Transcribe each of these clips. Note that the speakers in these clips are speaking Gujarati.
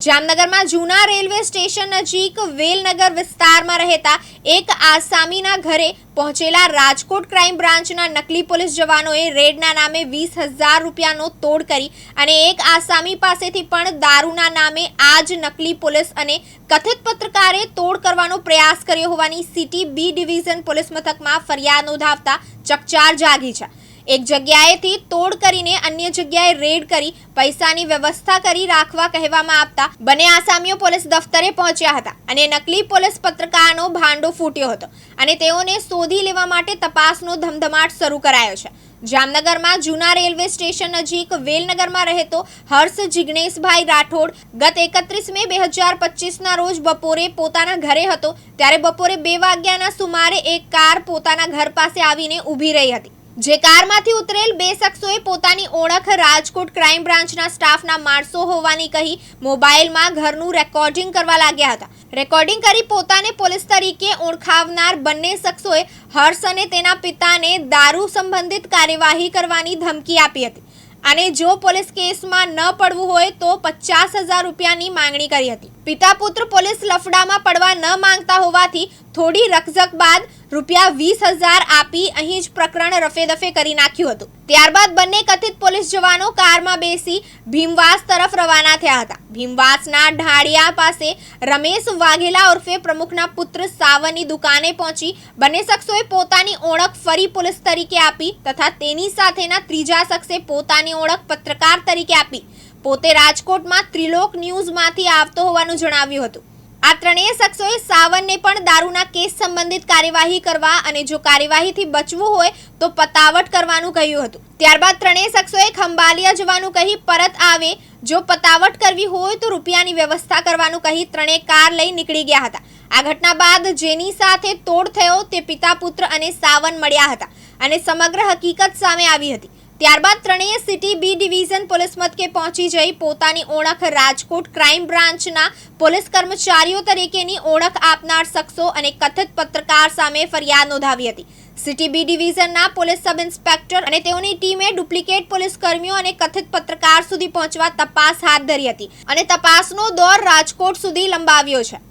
જામનગરમાં જૂના રેલવે સ્ટેશન નજીક વેલનગર વિસ્તારમાં રહેતા એક આસામીના ઘરે પહોંચેલા રાજકોટ ક્રાઇમ બ્રાન્ચના નકલી પોલીસ જવાનોએ રેડના નામે વીસ હજાર રૂપિયાનો તોડ કરી અને એક આસામી પાસેથી પણ દારૂના નામે આ જ નકલી પોલીસ અને કથિત પત્રકારે તોડ કરવાનો પ્રયાસ કર્યો હોવાની સિટી બી ડિવિઝન પોલીસ મથકમાં ફરિયાદ નોંધાવતા ચકચાર જાગી છે. એક જગ્યાએથી તોડ કરીને અન્ય જગ્યાએ રેડ કરી પૈસાની વ્યવસ્થા કરી રાખવા કહેવામાં આપતા બંને આસામીઓ પોલીસ દફતરે પહોંચ્યા હતા અને નકલી પોલીસ પત્રકારનો ભાંડો ફૂટ્યો હતો અને તેઓને શોધી લેવા માટે તપાસનો ધમધમાટ શરૂ કરાયો છે. જામનગરમાં જૂના રેલવે સ્ટેશન નજીક વેલનગરમાં રહેતો હર્ષ જિગ્નેશભાઈ રાઠોડ ગત એકત્રીસ મે બે હજાર પચીસના રોજ બપોરે પોતાના ઘરે હતો, ત્યારે બપોરે બે વાગ્યાના સુમારે એક કાર પોતાના ઘર પાસે આવીને ઊભી રહી હતી. જે કારમાંથી ઉતરેલ બે શખ્સોએ પોતાની ઓળખ રાજકોટ ક્રાઇમ બ્રાન્ચના સ્ટાફના માણસો હોવાની કહી મોબાઈલમાં ઘરનું રેકોર્ડિંગ કરવા લાગ્યા હતા. રેકોર્ડિંગ કરી પોતાને પોલીસ તરીકે ઓળખાવનાર બંને શખ્સોએ હર્ષ અને તેના પિતાને દારૂ સંબંધિત કાર્યવાહી કરવાની ધમકી આપી હતી. અને જો પોલીસ કેસમાં ન પડવું હોય તો પચાસ હજાર રૂપિયાની માંગણી કરી હતી. પિતા પુત્ર પોલીસ લફડામાં પડવા ન માંગતા હોવાથી થોડી રકઝક બાદ રૂપિયા વીસ હજાર આપી અહીં જ પ્રકરણ રફેદફે કરી નાખ્યું હતું. ત્યારબાદ બંને કથિત પોલીસ જવાનો કારમાં બેસી ભીમવાસ તરફ રવાના થયા હતા. ભીમવાસના ઢાળિયા પાસે રમેશ વાઘેલા ઉર્ફે પ્રમુખના પુત્ર સાવનની દુકાને પહોંચી બંને શખ્સોએ પોતાની ઓળખ ફરી પોલીસ તરીકે આપી તથા તેની સાથેના ત્રીજા શખ્સે પોતાની ઓળખ પત્રકાર તરીકે આપી. પોતે રાજકોટમાં ત્રિલોક ન્યૂઝમાંથી આવતો હોવાનું જણાવ્યું હતું. આ ત્રણેય શખ્સોએ સાવનને પણ દારૂના કેસ સંબંધિત કાર્યવાહી કરવા અને જો કાર્યવાહીથી બચવું હોય તો પતાવટ કરવાનું કહ્યું હતું. ત્યારબાદ ત્રણેય શખ્સોએ ખંભાલિયા જવાનું કહી પરત આવે. જો પતાવટ કરવી હોય તો રૂપિયાની વ્યવસ્થા કરવાનું કહી ત્રણેય કાર લઈ નીકળી ગયા હતા. આ ઘટના બાદ જેની સાથે તોડ થયો તે પિતા પુત્ર અને સાવન મળ્યા હતા અને સમગ્ર હકીકત સામે આવી હતી. ત્યારબાદ ત્રણેય સિટી બી ડિવિઝન પોલીસ મથકે પહોંચી જઈ પોતાની ઓળખ રાજકોટ ક્રાઇમ બ્રાન્ચના પોલીસ કર્મચારીઓ તરીકેની ઓળખ આપનાર શખ્સો અને કથિત પત્રકાર સામે ફરિયાદ નોંધાવી હતી. સિટી બી ડિવિઝનના પોલીસ સબ ઇન્સ્પેક્ટર અને તેઓની ટીમે ડુપ્લિકેટ પોલીસ કર્મીઓ અને કથિત પત્રકાર સુધી પહોંચવા તપાસ હાથ ધરી હતી અને તપાસનો દોર રાજકોટ સુધી લંબાવ્યો છે.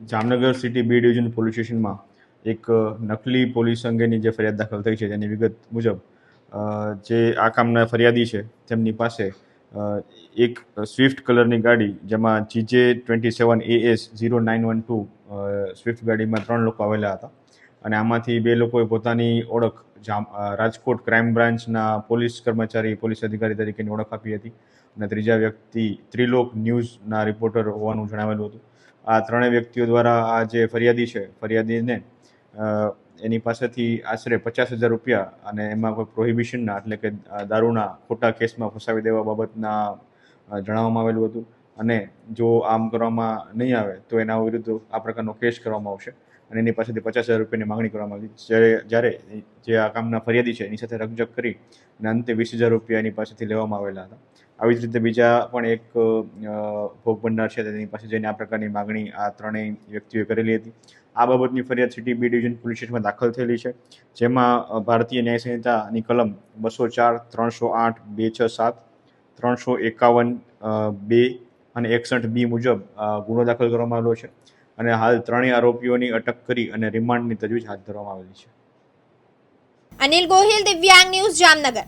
Jamnagar city B division police સ્ટેશનમાં એક નકલી પોલીસ અંગેની જે ફરિયાદ દાખલ થઈ છે તેની વિગત મુજબ જે આ કામના ફરિયાદી છે, તેમની પાસે એક સ્વિફ્ટ કલરની ગાડી, જેમાં GJ twenty seven AS zero nine one two Swift ગાડીમાં ત્રણ લોકો આવેલા હતા. અને આમાંથી બે લોકોએ પોતાની ઓળખ જામ રાજકોટ ક્રાઇમ બ્રાન્ચના પોલીસ કર્મચારી, પોલીસ અધિકારી તરીકેની ઓળખ આપી હતી. અને ત્રીજા વ્યક્તિ ત્રિલોક ન્યૂઝના રિપોર્ટર હોવાનું જણાવેલું હતું. આ ત્રણેય વ્યક્તિઓ દ્વારા આ જે ફરિયાદી છે, ફરિયાદીને એની પાસેથી આશરે પચાસ હજાર રૂપિયા અને એમાં કોઈ પ્રોહિબિશનના એટલે કે દારૂના ખોટા કેસમાં ફસાવી દેવા બાબતના જણાવવામાં આવેલું હતું. અને જો આમ કરવામાં નહીં આવે, તો એના વિરુદ્ધ આ પ્રકારનો કેસ કરવામાં આવશે. અને એની પાસેથી પચાસ હજાર રૂપિયાની માંગણી કરવામાં આવી. જ્યારે જ્યારે જે આ કામના ફરિયાદી છે, એની સાથે રકજક કરી અને અંતે વીસ હજાર રૂપિયા એની પાસેથી લેવામાં આવેલા હતા. આવી જ રીતે બીજા પણ એક ભોગ બનનાર છે, તેની પાસે જઈને આ પ્રકારની માગણી આ ત્રણેય વ્યક્તિઓએ કરેલી હતી. આ બાબતની ફરિયાદ સિટી બી ડિવિઝન પોલીસ સ્ટેશનમાં દાખલ થયેલી છે, જેમાં ભારતીય ન્યાય સંહિતાની કલમ બસો ચાર, ત્રણસો આઠ, બે છ સાત, ત્રણસો એકાવન બે અને એકસઠ બી મુજબ ગુનો દાખલ કરવામાં આવેલો છે અને હાલ ત્રણેય આરોપીઓની અટક કરી અને રિમાન્ડની તજવીજ હાથ ધરવામાં આવેલી છે. અનિલ ગોહિલ, દિવ્યાંગ ન્યૂઝ, જામનગર.